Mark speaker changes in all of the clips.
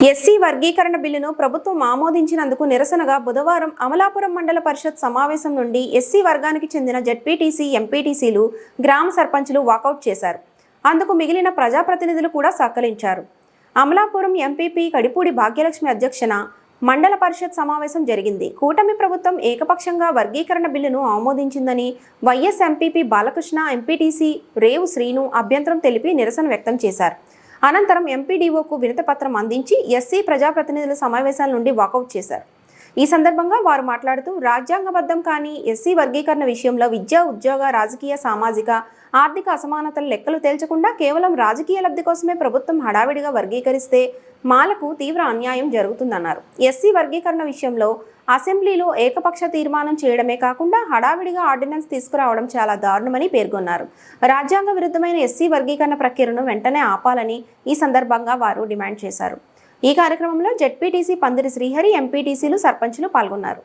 Speaker 1: SC వర్గీకరణ బిల్లును ప్రభుత్వం ఆమోదించినందుకు నిరసనగా బుధవారం అమలాపురం మండల పరిషత్ సమావేశం నుండి ఎస్సీ వర్గానికి చెందిన జడ్పీటీసీ ఎంపీటీసీలు గ్రామ సర్పంచులు వాకౌట్ చేశారు. అందుకు మిగిలిన ప్రజాప్రతినిధులు కూడా సహకరించారు. అమలాపురం ఎంపీపీ కడిపూడి భాగ్యలక్ష్మి అధ్యక్షన మండల పరిషత్ సమావేశం జరిగింది. కూటమి ప్రభుత్వం ఏకపక్షంగా వర్గీకరణ బిల్లును ఆమోదించిందని YS MPP Balakrishna MPTC Revu Srinu అభ్యంతరం తెలిపి నిరసన వ్యక్తం చేశారు. అనంతరం ఎంపీడీఓకు వినతిపత్రం అందించి ఎస్సీ ప్రజాప్రతినిధుల సమావేశాల నుండి వాకౌట్ చేశారు. ఈ సందర్భంగా వారు మాట్లాడుతూ రాజ్యాంగబద్ధం కానీ ఎస్సీ వర్గీకరణ విషయంలో విద్యా ఉద్యోగ రాజకీయ సామాజిక ఆర్థిక అసమానతల లెక్కలు తేల్చకుండా కేవలం రాజకీయ లబ్ధి కోసమే ప్రభుత్వం హడావిడిగా వర్గీకరిస్తే మాలకు తీవ్ర అన్యాయం జరుగుతుందన్నారు. ఎస్సీ వర్గీకరణ విషయంలో అసెంబ్లీలో ఏకపక్ష తీర్మానం చేయడమే కాకుండా హడావిడిగా ఆర్డినెన్స్ తీసుకురావడం చాలా దారుణమని పేర్కొన్నారు. రాజ్యాంగ విరుద్ధమైన ఎస్సీ వర్గీకరణ ప్రక్రియను వెంటనే ఆపాలని ఈ సందర్భంగా వారు డిమాండ్ చేశారు. ఈ కార్యక్రమంలో జెడ్పీటీసీ పందిరి శ్రీహరి ఎంపీటీసీలు సర్పంచులు పాల్గొన్నారు.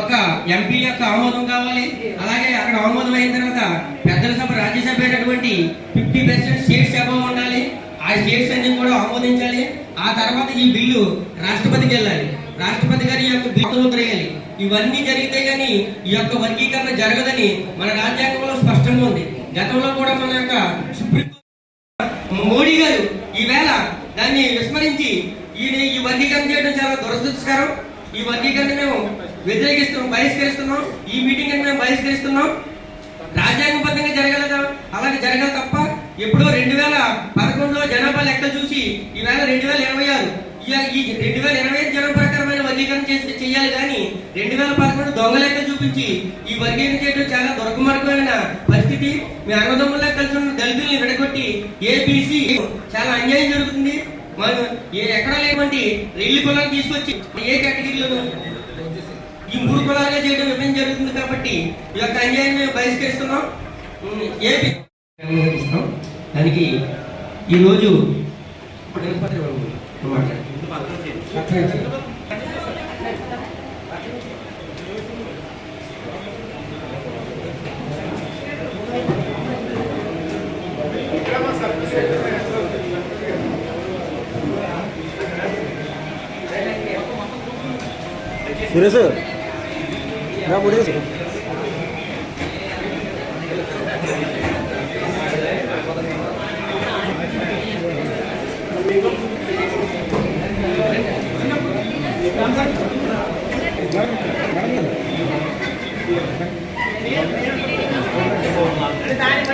Speaker 2: ఒక ఎంపీ యొక్క ఆమోదం కావాలి. అలాగే అక్కడ ఆమోదం అయిన తర్వాత పెద్దల సభ రాజ్యసభ అయినటువంటి ఫిఫ్టీ పర్సెంట్ స్టేట్స్ అబౌవ్ ఉండాలి. ఆ స్టేట్స్ అన్ని కూడా ఆమోదించాలి. ఆ తర్వాత ఈ బిల్లు రాష్ట్రపతికి వెళ్ళాలి. రాష్ట్రపతి గారి యొక్క బిల్లు తిరగాలి ఇవన్నీ జరిగితే గానీ ఈ యొక్క వర్గీకరణ జరగదని మన రాజ్యాంగంలో స్పష్టంగా ఉంది. గతంలో కూడా మన యొక్క సుప్రీం మోడీ గారు ఈవేళ దాన్ని విస్మరించి ఈయన ఈ వర్గీకరణ చేయడం చాలా దురదృష్టకరం. ఈ వర్గీకరణ మేము వ్యతిరేకిస్తున్నాం బహిష్కరిస్తున్నాం. ఈ మీటింగ్ మేము బహిష్కరిస్తున్నాం. రాజ్యాంగబద్ధంగా జరగలదా? అలాగే జరగదు తప్ప ఎప్పుడో రెండు వేల పదకొండులో జనాభా లెక్క చూసి ఈవేళ రెండు వేల ఇరవై ఆరు. ఈ- ఈ రెండు వేల ఇరవై ఐదు జనం ప్రకారమైన వర్గీకరణ చేసి చేయాలి కానీ రెండు వేల పదకొండు దొంగ లెక్క చూపించి ఈ వర్గీకరణ చేయడం చాలా దొరకమార్గం పరిస్థితి. మీ అన్నదమ్ముల్లా కలిసి ఉన్న దళితుల్ని విడగొట్టి ఏబిసి చాలా అన్యాయం జరుగుతుంది. మనం ఏ ఎక్కడ లేవంటి రెల్లి కులాలు తీసుకొచ్చి ఏ కేటగిరీలోనూ ఈ మూడు కులాలుగా చేయడం విభజన జరుగుతుంది కాబట్టి ఈ యొక్క అన్యాయం మేము బహిష్కరిస్తున్నాం. ఏపీ. దానికి ఈరోజు
Speaker 3: സുരേഷ് ഞാൻ മുടി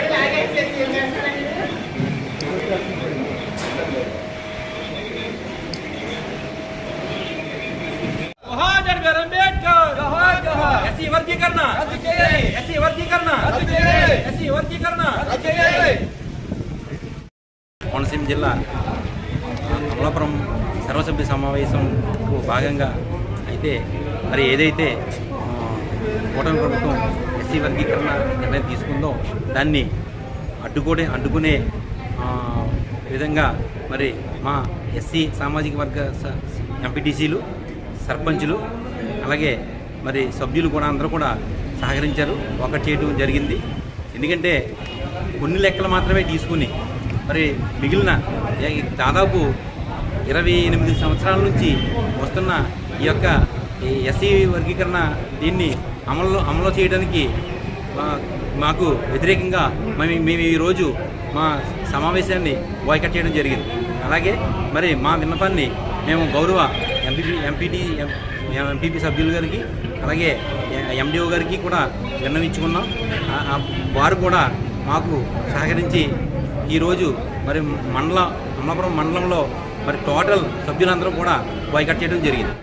Speaker 3: താഴെ ఎస్సీ వర్గీకరణ. ఎస్సీ వర్గీకరణ. ఎస్సీ వర్గీకరణ.
Speaker 4: కోనసీమ జిల్లా అమలాపురం సర్వసభ్య సమావేశంకు భాగంగా అయితే మరి ఏదైతే కూటమి ప్రభుత్వం ఎస్సీ వర్గీకరణ నిర్ణయం తీసుకుందో దాన్ని అడ్డుకోనే అడ్డుకునే విధంగా మరి మా ఎస్సీ సామాజిక వర్గ స- ఎంపీటీసీలు సర్పంచులు అలాగే మరి సభ్యులు కూడా అందరూ కూడా సహకరించారు. ఒకటి చేయడం జరిగింది. ఎందుకంటే కొన్ని లెక్కలు మాత్రమే తీసుకుని మరి మిగిలిన దాదాపు ఇరవై ఎనిమిది సంవత్సరాల నుంచి వస్తున్న ఈ యొక్క ఎస్సీ వర్గీకరణ దీన్ని అమలు అమలు చేయడానికి మా- మాకు వ్యతిరేకంగా మేము మేము ఈరోజు మా సమావేశాన్ని బాయ్కట్ చేయడం జరిగింది. అలాగే మరి మా విన్నపాన్ని మేము గౌరవ ఎంపీ ఎంపీటీ ఎంపీపీ సభ్యులు గారికి అలాగే ఎండిఓ గారికి కూడా విన్నవించుకున్నాం. వారు కూడా మాకు సహకరించి ఈరోజు మరి మండల అమలాపురం మండలంలో మరి టోటల్ సభ్యులందరూ కూడా బాయ్కట్ చేయడం జరిగింది.